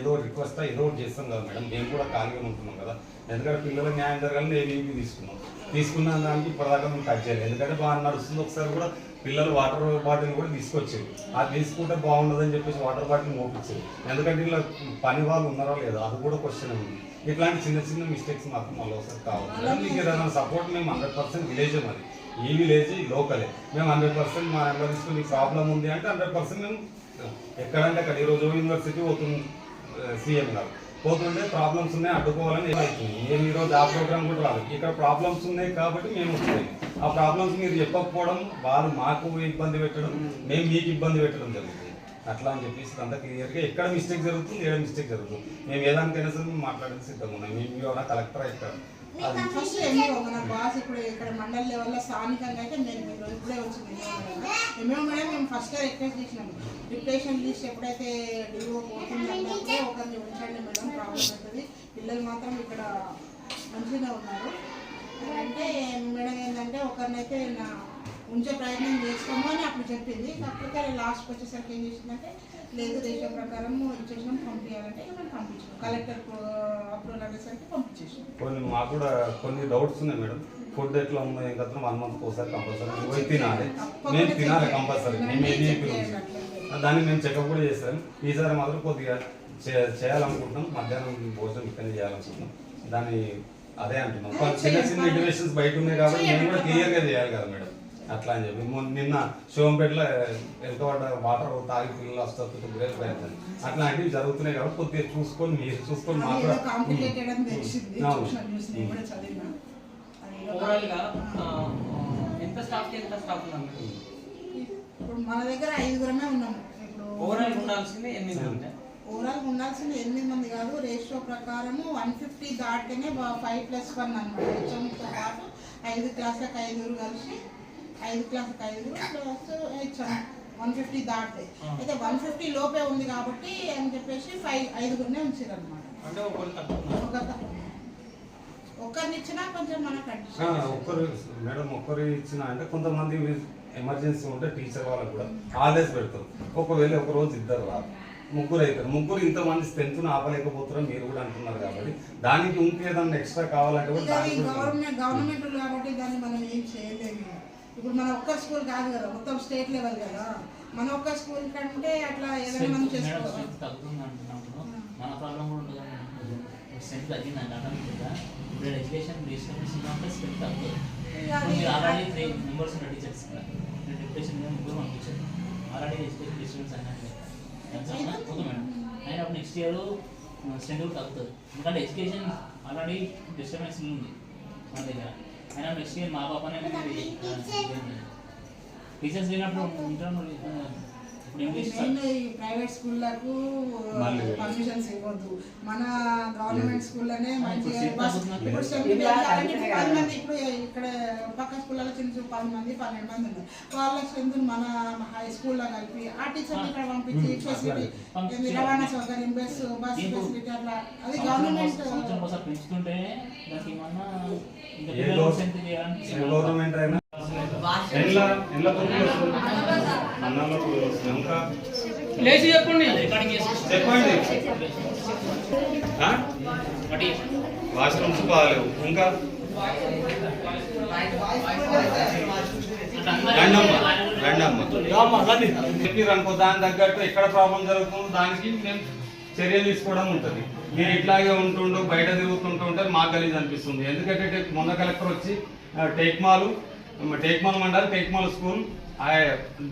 ఏదో రిక్వెస్ట్ ఏదో ఒకటి చేస్తాం కదా మేడం మేము కూడా ఖాళీగా ఉంటున్నాం కదా. ఎందుకంటే పిల్లల న్యాయం జరగాలని ఏబీపీ తీసుకున్నాం. తీసుకున్న దానికి ఇప్పటిదాకా మేము కట్ చేయలేదు. ఎందుకంటే బాగా నడుస్తుంది. ఒకసారి కూడా పిల్లలు వాటర్ బాటిల్ కూడా తీసుకొచ్చారు. అది తీసుకుంటే బాగుండదని చెప్పేసి వాటర్ బాటిల్ మోపించారు ఎందుకంటే ఇలా పని వాళ్ళు ఉన్నారో లేదో అది కూడా క్వశ్చన్ ఉంది. ఇట్లాంటి చిన్న చిన్న మిస్టేక్స్ మాత్రం మళ్ళీ ఒకసారి కావాలి మీకు ఏదైనా సపోర్ట్ మేము హండ్రెడ్ పర్సెంట్ విలేజ్ మరి. ఈ విలేజ్ లోకలే మేము హండ్రెడ్ పర్సెంట్ మా ఎంప్లాయీస్కి మీకు ప్రాబ్లం ఉంది అంటే హండ్రెడ్ పర్సెంట్ మేము ఎక్కడంటే అక్కడ. ఈరోజు యూనివర్సిటీ పోతుంది. సీఎం గారు. పోతుంటే ప్రాబ్లమ్స్ ఉన్నాయి అడ్డుకోవాలని ఏమవుతుంది మేము ఈరోజు ఆ ప్రోగ్రామ్ కూడా రాదు ఇక్కడ ప్రాబ్లమ్స్ ఉన్నాయి కాబట్టి మేము వస్తున్నాయి ఆ ప్రాబ్లమ్స్ మీరు చెప్పకపోవడం వాళ్ళు మాకు ఇబ్బంది పెట్టడం మేము మీకు ఇబ్బంది పెట్టడం జరుగుతుంది. అట్లా అని చెప్పేసి అంతా క్లియర్గా ఎక్కడ మిస్టేక్ జరుగుతుంది ఏడ మిస్టేక్ జరుగుతుంది? మేము ఏదానికైనా సరే మేము సిద్ధంగా ఉన్నాం. మేము ఎవరైనా కలెక్టర్ ఎక్కడ ఫస్ట్ ఎంఈఓ మన బాస్ ఇప్పుడు ఇక్కడ మండల లెవెల్లో స్థానికంగా అయితే మేము మీరు ఇప్పుడే వచ్చింది. ఎంఈఓ మేడం మేము ఫస్ట్ రిక్వెస్ట్ చేసినాము డిప్యుటేషన్ లిస్ట్ ఎప్పుడైతే డిఓ పోతుందంటే ఒకరిని ఉంచండి మేడం ప్రాబ్లం అవుతుంది. పిల్లలు మాత్రం ఇక్కడ మంచిగా ఉన్నారు. అంటే మేడం ఏంటంటే ఒకరినైతే నా ఉంచే ప్రయత్నం చేస్తాము అని అప్పుడు చెప్పింది. కాకపోతే లాస్ట్కి వచ్చేసరికి ఏం చేసిందంటే లేదు రేషన్ ప్రకారం ఇచ్చేసినాం పంపించాలంటే మేము పంపించాం కలెక్టర్ అప్రూవల్ అనేసరికి పంపించేసాం కొన్ని మాకు కూడా కొన్ని డౌట్స్ ఉన్నాయి మేడం. ఫుడ్ ఎట్లా ఉందో ఏం కదా వన్ మంత్ ఒకసారి కంపల్సరీ. పోయి తినాలి. మేము తినాలి కంపల్సరీ. మేము ఏది దాన్ని మేము చెకప్ కూడా చేస్తాం. ఈసారి మాత్రం కొద్దిగా చేయాలనుకుంటున్నాం. మధ్యాహ్నం భోజనం ఇక్కడ చేయాలనుకుంటున్నాం. దాన్ని అదే అంటున్నాం. చిన్న చిన్న ఇంటిమేషన్స్ బయట ఉన్నాయి కాబట్టి మేము కూడా క్లియర్గా చేయాలి కదా మేడం. అట్లా అని చెప్పి. నిన్న శివంపేటలో వెళ్తవాడ వాటర్ తాగి పిల్లలు వస్తారు గ్రేట్ పోయిందని అట్లాంటివి జరుగుతున్నాయి కాబట్టి కొద్దిగా చూసుకొని మీరు చూసుకొని ఇప్పుడు మన దగ్గర ఐదుగురమే ఉన్నాము. ఇప్పుడు ఓవరాల్ ఉండాల్సింది ఎనిమిది ఉంటాయి ఓవరాల్ ఉండాల్సింది ఎనిమిది మంది కాదు. రేషియో ప్రకారము వన్ ఫిఫ్టీ దాటితేనే ఫైవ్ ప్లస్ వన్ అనమాట హెచ్ఎంతో పాటు ఐదు క్లాసులకు ఐదుగురు కలిసి ఐదు క్లాసులకు ఐదుగురు ప్లస్ వన్ ఫిఫ్టీ దాటితే అయితే వన్ ఫిఫ్టీ లోపే ఉంది కాబట్టి అని చెప్పేసి ఫైవ్ ఐదుగురినే ఉంచారు అనమాట ఒక్కరిని ఇచ్చినా కొంచెం మనకు ఒక్కరు మేడం ఒక్కరు ఇచ్చిన అంటే కొంతమంది ఎమర్జెన్సీ ఉంటే టీచర్ వాళ్ళకు కూడా హాలిడేస్ పెడతారు. ఒకవేళ ఒక రోజు ఇద్దరు రాదు ముగ్గురు అవుతారు ముగ్గురు ఇంతమంది స్ట్రెంత్ ఆపలేకపోతారు మీరు కూడా అంటున్నారు కాబట్టి దానికి ఇంకేదన్నా ఎక్స్ట్రా కావాలంటే కూడా గవర్నమెంట్ కాబట్టి దాన్ని మనం ఏం చేయలేము. ఇప్పుడు మన ఒక్క స్కూల్ కాదు కదా మొత్తం స్టేట్ లెవెల్ కదా. మన ఒక్క స్కూల్ కంటే అట్లా ఏదైనా మనం చేసుకోవాలి? మన ప్రాబ్లం కూడా ఉండదు స్ట్రెంత్ ఆటోమేటిక్గా ఇప్పుడు ఎడ్యుకేషన్ స్ట్రెంత్ తగ్గుతుంది ఆల్రెడీ త్రీ మెంబర్స్ ఉన్న టీచర్స్ మీరు డిప్రెషన్ ముగ్గురు పంపించారు. ఆల్రెడీ ఎడ్యుకేషన్ డిస్టర్బెన్స్ అయినట్టు ఓకే మేడం. అయినప్పుడు నెక్స్ట్ ఇయర్ స్ట్రెంత్ కూడా తగ్గుతుంది. ఎందుకంటే ఎడ్యుకేషన్ ఆల్రెడీ డిస్టర్బెన్స్ ఉంది మన దగ్గర. అయినా నెక్స్ట్ ఇయర్ మా పాపనే టీచర్స్ లేనప్పుడు ఈ ప్రైవేట్ స్కూళ్ళకు పర్మిషన్స్ ఇవ్వద్దు. మన గవర్నమెంట్ స్కూల్లోనే మంచిగా పది మంది ఇప్పుడు ఇక్కడ పక్క స్కూళ్ళలో చిన్న చిన్న పది మంది పన్నెండు మంది ఉన్నారు. వాళ్ళ స్ట్రెంత్ మన హై స్కూల్లో కలిపి ఆ టీచర్ని ఇక్కడ పంపించి ఫెసిలిటీ రవాణా సౌకర్యం బస్ బస్ ఫెసిలిటీ అట్లా. అది గవర్నమెంట్ సంవత్సరం ఒకసారి పెంచుతుంటే దానికి ఏమన్నా ఇంకా ఏ పిల్లలు గవ- strength చేయడానికి ఏ గవర్నమెంట్ అయినా ఎండ్ల ఎండ్ల తొక్కులు వస్తుంది? అన్నంలో తొక్కులు వస్తుంది ఇంకా లేచి చెప్పండి. చెప్పండి వాష్రూమ్స్ బాగాలేవు. ఇంకా? చెప్పి అనుకో దాని తగ్గట్టు ఎక్కడ ప్రాబ్లం జరుగుతుందో దానికి మేము చర్య తీసుకోవడం ఉంటుంది. మీరు ఇట్లాగే ఉంటుండు బయట తిరుగుతుంటూ ఉంటే మాకు గలీజ్ అనిపిస్తుంది. ఎందుకంటే మొన్న కలెక్టర్ వచ్చి ఆ, టేక్మాలు టేక్మాల్ మండలి టేక్మాల్ స్కూల్ ఆ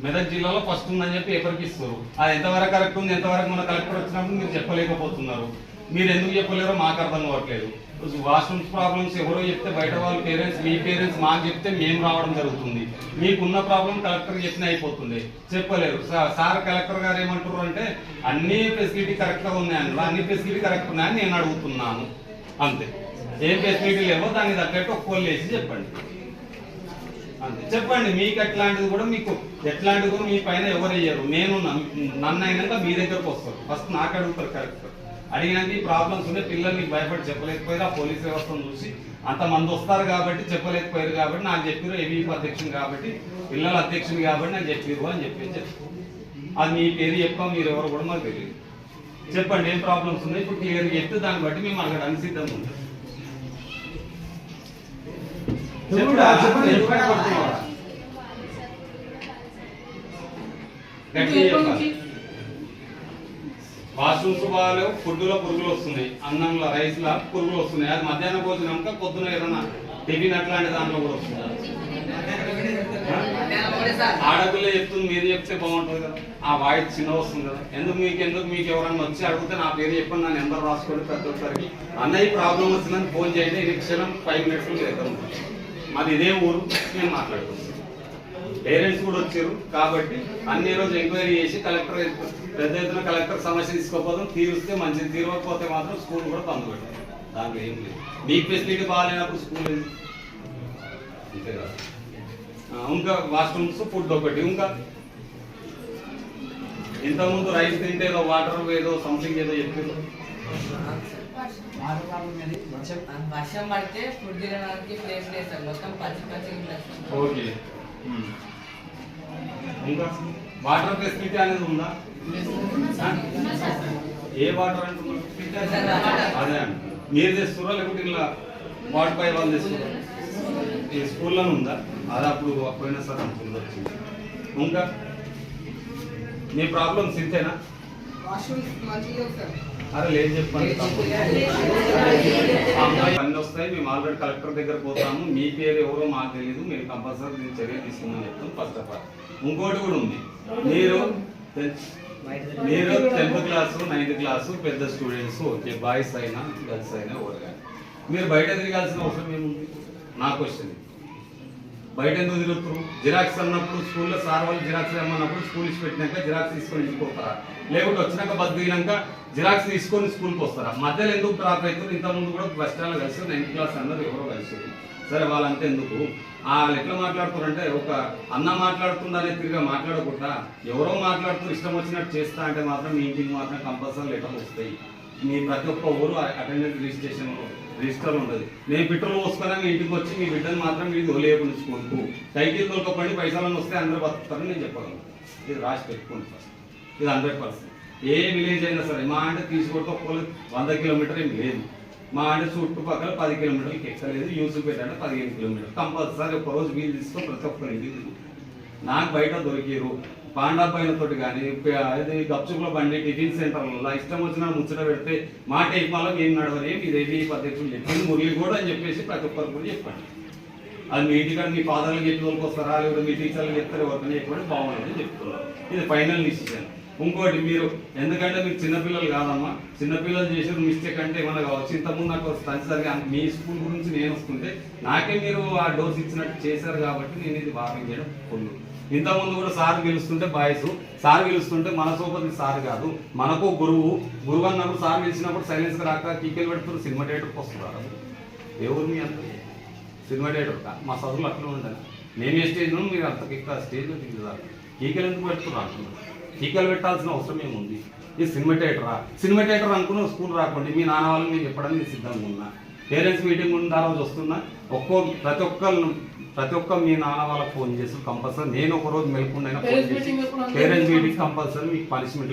మెదక్ జిల్లాలో ఫస్ట్ ఉందని చెప్పి పేపర్కి ఇస్తారు? అది ఎంతవరకు కరెక్ట్ ఉంది ఎంతవరకు మన కలెక్టర్ వచ్చినప్పుడు మీరు చెప్పలేకపోతున్నారు. మీరు ఎందుకు చెప్పలేరో మాకు అర్థం కావట్లేదు. వాష్రూమ్స్ ప్రాబ్లమ్స్ ఎవరో చెప్తే బయట వాళ్ళ పేరెంట్స్ మీ పేరెంట్స్ మాకు చెప్తే మేము రావడం జరుగుతుంది. మీకున్న ప్రాబ్లం కలెక్టర్ చెప్పిన అయిపోతుంది. చెప్పలేరు. సార్ కలెక్టర్ గారు ఏమంటారు అంటే అన్ని ఫెసిలిటీ కరెక్ట్గా ఉన్నాయి అన్ని ఫెసిలిటీ కరెక్ట్ ఉన్నాయని నేను అడుగుతున్నాను. అంతే. ఏం ఫెసిలిటీ లేవో దానికి తగ్గట్టు ఒక్కోళ్ళు వేసి చెప్పండి. అంతే. చెప్పండి మీకు ఎట్లాంటిది కూడా మీకు ఎట్లాంటిది కూడా మీ పైన ఎవరు అయ్యారు నేను నన్ను నన్ను అయినాక మీ దగ్గరకు వస్తారు. ఫస్ట్ నాకు అడుగుతారు కరెక్ట్ అడిగినాక ఈ ప్రాబ్లమ్స్ ఉన్నాయి పిల్లల్ని భయపడి చెప్పలేకపోయారు ఆ పోలీస్ వ్యవస్థను చూసి అంత మంది వస్తారు కాబట్టి చెప్పలేకపోయారు కాబట్టి నాకు చెప్పారు ఏబీపీ అధ్యక్షుని కాబట్టి పిల్లల అధ్యక్షుని కాబట్టి నాకు చెప్పారు అని చెప్పి. అది మీ పేరు చెప్పాం మీరు ఎవరు కూడా మాకు తెలియదు. చెప్పండి ఏం ప్రాబ్లమ్స్ ఉన్నాయి? ఇప్పుడు క్లియర్ చెప్తే దాన్ని బట్టి మేము అడగడానికి సిద్ధంగా ఉంటాం. చెప్పండి, వాష్రూమ్స్ బాగాలేవు ఫుడ్లో పురుగులు వస్తున్నాయి. అన్నంలో రైస్లో పురుగులు వస్తున్నాయి. అది మధ్యాహ్న భోజనంక పొద్దున ఏదైనా టిఫిన్ అట్లాంటి దాంట్లో కూడా వస్తుంది? ఆడపిల్ల చెప్తుంది మీరు చెప్తే బాగుంటుంది కదా. ఆ వాయిస్ చిన్న వస్తుంది కదా. ఎందుకు మీకు ఎందుకు మీకు ఎవరన్నా వచ్చి అడిగితే నా పేరు చెప్పండి నా నెంబర్ రాసుకోండి ప్రతి ఒక్కరికి. అన్నయ్య ప్రాబ్లం వచ్చిందని ఫోన్ చేయండి ఈ క్షణం ఫైవ్ మినిట్స్లో చేద్దాం. మాది ఇదే ఊరు నేను మాట్లాడుకుంటున్నాను. పేరెంట్స్ కూడా వచ్చారు కాబట్టి అన్ని రోజు ఎంక్వైరీ చేసి కలెక్టర్ పెద్ద ఎత్తున కలెక్టర్ సమస్య తీసుకోకపోతే తీరుస్తే మంచిది. తీరకపోతే మాత్రం స్కూల్ కూడా బంద్ పెట్టాలి దాంట్లో ఏం లేదు. మీకు ఫెసిలిటీ బాగాలేనప్పుడు స్కూల్ లేదు అంతే కదా? ఇంకా వాష్రూమ్స్ ఫుడ్ ఒకటి. ఇంకా ఇంతకుముందు రైస్ తింటే ఏదో వాటర్ ఏదో సంథింగ్ ఏదో చెప్పారు వర్షం పడితే ఫుడ్ తినడానికి ప్లేస్ లేదు సార్. మొత్తం పచ్చి పచ్చి. ఓకే. ఇంకా? వాటర్ ఫెసిలిటీ అనేది ఉందా? ఏ వాటర్ అంటున్నారు అదే మీరు తెస్తురా లేకపోతే ఇలా వాటర్ పై వాళ్ళు తెస్తురా ఈ స్కూల్లో ఉందా? అది అప్పుడు పోయినా సార్ వచ్చింది. ఇంకా? మీ ప్రాబ్లమ్స్ ఇంతేనా అరే లేదు చెప్పండి వస్తాయి. మేము ఆల్రెడీ కలెక్టర్ దగ్గర పోతాము. మీ పేరు ఎవరో మాకు తెలియదు మీరు కంపల్సరీ దీన్ని చర్య తీసుకుందని చెప్తాం. ఫస్ట్ ఆఫ్ ఆల్ ఇంకోటి కూడా ఉంది. మీరు మీరు టెన్త్ క్లాసు నైన్త్ క్లాసు పెద్ద స్టూడెంట్స్ ఓకే బాయ్స్ అయినా గర్ల్స్ అయినా ఎవరు కానీ. మీరు బయట తిరగాల్సిన అవసరం ఏముంది? నా క్వశ్చన్ బయట ఎందుకు తిరుగుతారు జిరాక్స్ అన్నప్పుడు స్కూల్లో సార్ వాళ్ళు జిరాక్స్ రమ్మన్నప్పుడు స్కూల్ ఇచ్చి పెట్టినాక జిరాక్స్ తీసుకొని ఇంటికి లేకుంటే వచ్చినాక బతికినాక జిరాక్స్ తీసుకొని స్కూల్కి వస్తారా? మధ్యలో ఎందుకు ట్రాప్ అవుతారు ఇంతకుముందు కూడా బస్ స్టాండ్లో కలిసి నైన్త్ క్లాస్ అన్నారు ఎవరో కలిసి. సరే వాళ్ళంతా ఎందుకు? వాళ్ళు ఎట్లా మాట్లాడుతారంటే ఒక అన్న మాట్లాడుతుందనే తిరిగా మాట్లాడకుండా ఎవరో మాట్లాడుతూ ఇష్టం వచ్చినట్టు చేస్తా అంటే మాత్రం మీ ఇంటికి మాత్రం కంపల్సరీ లెటర్లు వస్తాయి. మీ ప్రతి ఒక్క ఊరు అటెండెన్స్ రిజిస్ట్రేషన్ రిజిస్టర్ ఉంటుంది నేను పెట్రోల్ పోసుకున్నా మీ ఇంటికి వచ్చి మీ బిడ్డను మాత్రం మీరు తోలేయకుండా స్కూల్కు సైకిల్ తోలుకోపండి పైసలను వస్తే అందరూ బతుకుతారని నేను చెప్పగలను. ఇది రాసి పెట్టుకోండి ఫస్ట్ ఇది హండ్రెడ్ పర్సెంట్ ఏ విలేజ్ అయినా సరే మా అంటే తీసుకుంటే ఒక్కొక్కరు వంద కిలోమీటర్ ఏం లేదు. మా అంటే చుట్టుపక్కల పది కిలోమీటర్లకి ఎక్కలేదు యూసుపేట అంటే పదిహేను కిలోమీటర్లు. కంపల్సరీ ఒక రోజు వీలు తీసుకొని ప్రతి ఒక్కరి ఇంటికి నాకు బయట దొరికిరు. పాండా పైన తోటి కానీ గప్చుకులో గప్చుకుల బండి టిఫిన్ సెంటర్లలో ఇష్టం వచ్చిన ముచ్చట పెడితే మా టైపాలో ఏం నడవని ఇది ఏది పద్ధతులు చెప్పింది మురళి కూడా అని చెప్పేసి ప్రతి ఒక్కరు కూడా చెప్పండి అది మీ ఇంటికాడ మీ ఫాదర్లు చెప్పి వాళ్ళకి వస్తారా లేదా మీ టీచర్లు చెప్తారు ఎవరికైనా చెప్పండి బాగుంటుంది చెప్తున్నారు. ఇది ఫైనల్ డిసిషన్. ఇంకోటి మీరు ఎందుకంటే మీరు చిన్నపిల్లలు కాదమ్మా చిన్నపిల్లలు చేసిన మిస్టేక్ అంటే ఏమన్నా కావచ్చు? ఇంతకుముందు నాకు తల్లిసరిగా మీ స్కూల్ గురించి నేను వస్తుంటే నాకే మీరు ఆ డోస్ ఇచ్చినట్టు చేశారు కాబట్టి నేను ఇది భావించడం ఫుల్ ఇంతకుముందు కూడా సార్ పిలుస్తుంటే బాయ్స్ సార్ పిలుస్తుంటే మన సోపతి సార్ కాదు. మనకు గురువు గురువు అన్నప్పుడు సార్ పిలిచినప్పుడు సైలెన్స్ రాక కీకెలు పెడుతున్నారు సినిమా థియేటర్కి వస్తున్నారు. ఎవరు మీ అంత సినిమా థియేటర్ మా చదువులు అట్లా ఉండాలి. నేను ఏ స్టేజ్ మీరు అంత ఇక్కడ స్టేజ్లో దిగుతారు టీకలు ఎందుకు పెడుతున్నారు అంటున్నారు. టీకలు పెట్టాల్సిన అవసరం ఏముంది? ఇది సినిమా థియేటరా? సినిమా థియేటర్ అనుకున్న స్కూల్ రాకండి. మీ నాన్న వాళ్ళని నేను చెప్పడానికి సిద్ధంగా ఉన్నా. పేరెంట్స్ మీటింగ్ ఉన్న ఆ రోజు వస్తున్నా ఒక్కో ప్రతి ఒక్కరు ప్రతి ఒక్క మీ నాన్న వాళ్ళకి ఫోన్ చేసి కంపల్సరీ నేను ఒక రోజు మెలకుండా ఫోన్ చేసి? పేరెంట్స్ మీటింగ్ కంపల్సరీ మీకు పనిష్మెంట్